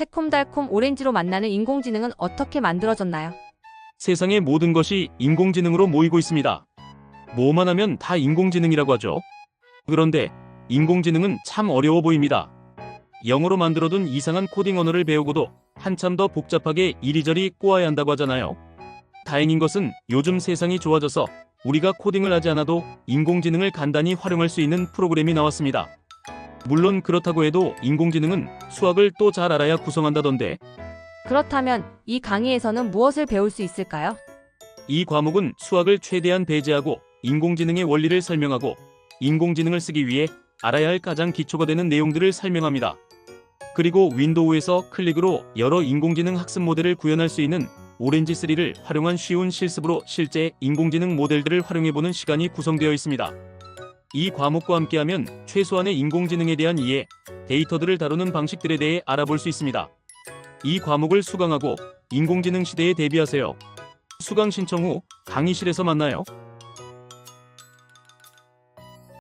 새콤달콤 오렌지로 만나는 인공지능은 어떻게 만들어졌나요? 세상의 모든 것이 인공지능으로 모이고 있습니다. 뭐만 하면 다 인공지능이라고 하죠. 그런데 인공지능은 참 어려워 보입니다. 영어로 만들어둔 이상한 코딩 언어를 배우고도 한참 더 복잡하게 이리저리 꼬아야 한다고 하잖아요. 다행인 것은 요즘 세상이 좋아져서 우리가 코딩을 하지 않아도 인공지능을 간단히 활용할 수 있는 프로그램이 나왔습니다. 물론 그렇다고 해도 인공지능은 수학을 또 잘 알아야 구성한다던데 그렇다면 이 강의에서는 무엇을 배울 수 있을까요? 이 과목은 수학을 최대한 배제하고 인공지능의 원리를 설명하고 인공지능을 쓰기 위해 알아야 할 가장 기초가 되는 내용들을 설명합니다. 그리고 윈도우에서 클릭으로 여러 인공지능 학습 모델을 구현할 수 있는 오렌지3를 활용한 쉬운 실습으로 실제 인공지능 모델들을 활용해보는 시간이 구성되어 있습니다. 이 과목과 함께하면 최소한의 인공지능에 대한 이해, 데이터들을 다루는 방식들에 대해 알아볼 수 있습니다. 이 과목을 수강하고 인공지능 시대에 대비하세요. 수강 신청 후 강의실에서 만나요.